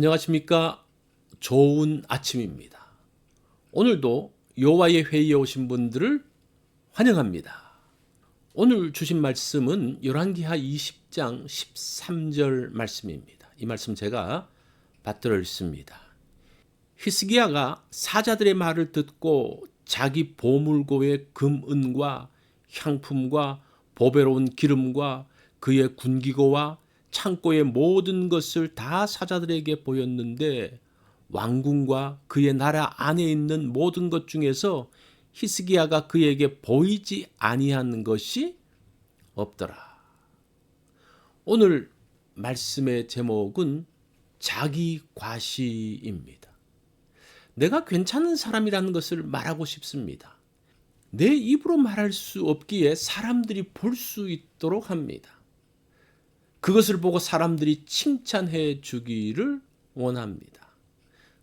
안녕하십니까? 좋은 아침입니다. 오늘도 여호와의 회의에 오신 분들을 환영합니다. 오늘 주신 말씀은 열왕기하 20장 13절 말씀입니다. 이 말씀 제가 받들어 읽습니다. 히스기야가 사자들의 말을 듣고 자기 보물고의 금은과 향품과 보배로운 기름과 그의 군기고와 창고의 모든 것을 다 사자들에게 보였는데 왕궁과 그의 나라 안에 있는 모든 것 중에서 히스기야가 그에게 보이지 아니한 것이 없더라. 오늘 말씀의 제목은 자기 과시입니다. 내가 괜찮은 사람이라는 것을 말하고 싶습니다. 내 입으로 말할 수 없기에 사람들이 볼 수 있도록 합니다. 그것을 보고 사람들이 칭찬해 주기를 원합니다.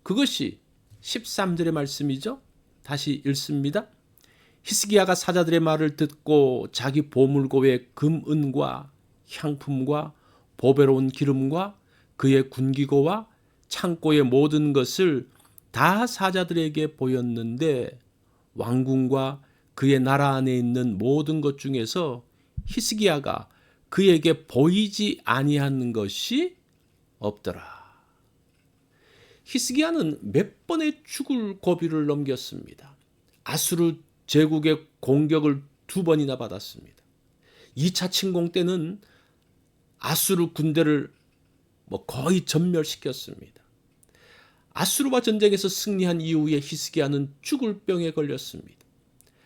그것이 13절의 말씀이죠. 다시 읽습니다. 히스기야가 사자들의 말을 듣고 자기 보물고의 금은과 향품과 보배로운 기름과 그의 군기고와 창고의 모든 것을 다 사자들에게 보였는데 왕궁과 그의 나라 안에 있는 모든 것 중에서 히스기야가 그에게 보이지 아니한 것이 없더라. 히스기야는 몇 번의 죽을 고비를 넘겼습니다. 아수르 제국의 공격을 두 번이나 받았습니다. 2차 침공 때는 아수르 군대를 뭐 거의 전멸시켰습니다. 아수르와 전쟁에서 승리한 이후에 히스기야는 죽을 병에 걸렸습니다.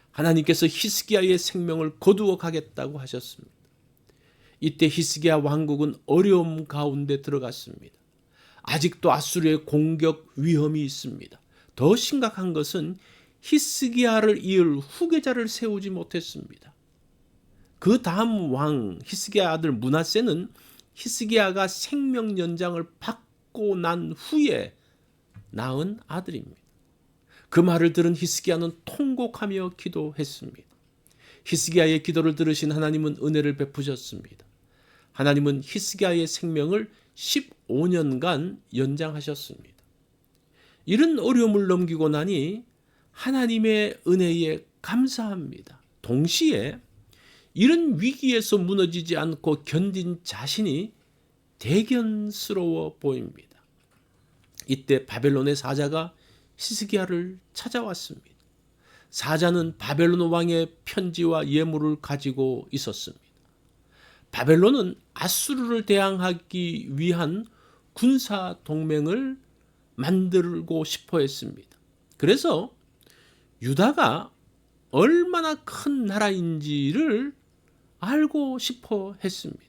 하나님께서 히스기야의 생명을 거두어 가겠다고 하셨습니다. 이때 히스기야 왕국은 어려움 가운데 들어갔습니다. 아직도 아수르의 공격 위험이 있습니다. 더 심각한 것은 히스기야를 이을 후계자를 세우지 못했습니다. 그 다음 왕 히스기야 아들 문하세는 히스기야가 생명 연장을 받고 난 후에 낳은 아들입니다. 그 말을 들은 히스기야는 통곡하며 기도했습니다. 히스기야의 기도를 들으신 하나님은 은혜를 베푸셨습니다. 하나님은 히스기야의 생명을 15년간 연장하셨습니다. 이런 어려움을 넘기고 나니 하나님의 은혜에 감사합니다. 동시에 이런 위기에서 무너지지 않고 견딘 자신이 대견스러워 보입니다. 이때 바벨론의 사자가 히스기야를 찾아왔습니다. 사자는 바벨론 왕의 편지와 예물을 가지고 있었습니다. 바벨론은 아수르를 대항하기 위한 군사 동맹을 만들고 싶어 했습니다. 그래서 유다가 얼마나 큰 나라인지를 알고 싶어 했습니다.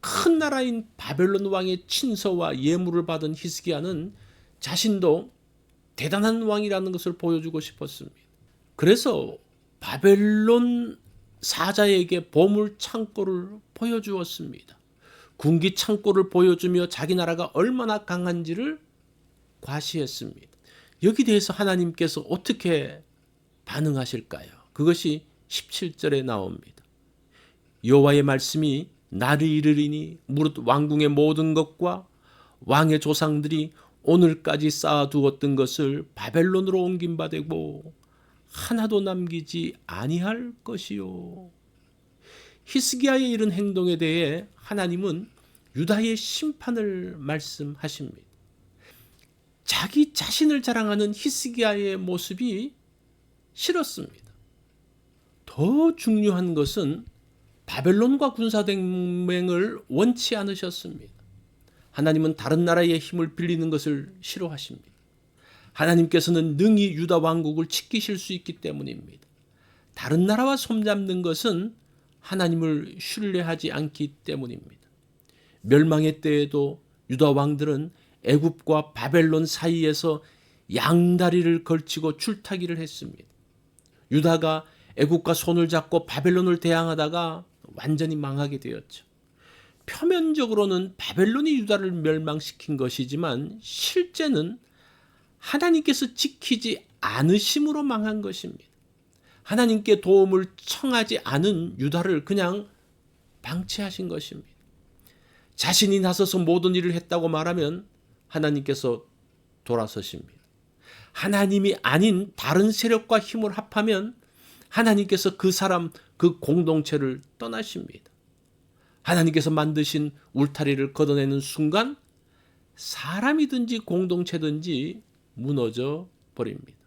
큰 나라인 바벨론 왕의 친서와 예물을 받은 히스기야는 자신도 대단한 왕이라는 것을 보여주고 싶었습니다. 그래서 바벨론 사자에게 보물 창고를 보여주었습니다. 군기 창고를 보여주며 자기 나라가 얼마나 강한지를 과시했습니다. 여기 대해서 하나님께서 어떻게 반응하실까요? 그것이 17절에 나옵니다. 여호와의 말씀이 나를 이르리니 무릇 왕궁의 모든 것과 왕의 조상들이 오늘까지 쌓아두었던 것을 바벨론으로 옮긴 바 되고 하나도 남기지 아니할 것이요. 히스기야의 이런 행동에 대해 하나님은 유다의 심판을 말씀하십니다. 자기 자신을 자랑하는 히스기야의 모습이 싫었습니다. 더 중요한 것은 바벨론과 군사동맹을 원치 않으셨습니다. 하나님은 다른 나라의 힘을 빌리는 것을 싫어하십니다. 하나님께서는 능히 유다 왕국을 지키실 수 있기 때문입니다. 다른 나라와 손잡는 것은 하나님을 신뢰하지 않기 때문입니다. 멸망의 때에도 유다 왕들은 애굽과 바벨론 사이에서 양다리를 걸치고 줄타기를 했습니다. 유다가 애굽과 손을 잡고 바벨론을 대항하다가 완전히 망하게 되었죠. 표면적으로는 바벨론이 유다를 멸망시킨 것이지만 실제는 하나님께서 지키지 않으심으로 망한 것입니다. 하나님께 도움을 청하지 않은 유다를 그냥 방치하신 것입니다. 자신이 나서서 모든 일을 했다고 말하면 하나님께서 돌아서십니다. 하나님이 아닌 다른 세력과 힘을 합하면 하나님께서 그 사람, 그 공동체를 떠나십니다. 하나님께서 만드신 울타리를 걷어내는 순간 사람이든지 공동체든지 무너져 버립니다.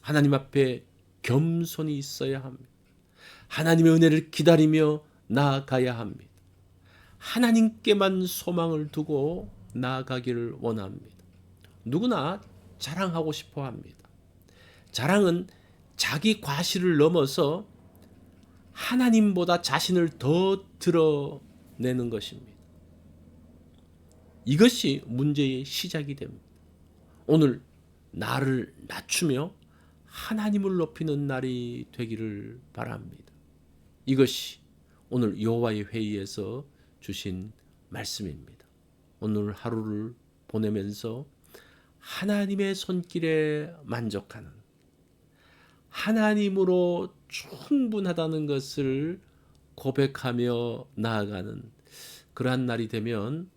하나님 앞에 겸손히 있어야 합니다. 하나님의 은혜를 기다리며 나아가야 합니다. 하나님께만 소망을 두고 나아가기를 원합니다. 누구나 자랑하고 싶어 합니다. 자랑은 자기 과실을 넘어서 하나님보다 자신을 더 드러내는 것입니다. 이것이 문제의 시작이 됩니다. 오늘 나를 낮추며 하나님을 높이는 날이 되기를 바랍니다. 이것이 오늘 여호와의 회의에서 주신 말씀입니다. 오늘 하루를 보내면서 하나님의 손길에 만족하는 하나님으로 충분하다는 것을 고백하며 나아가는 그러한 날이 되면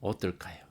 어떨까요?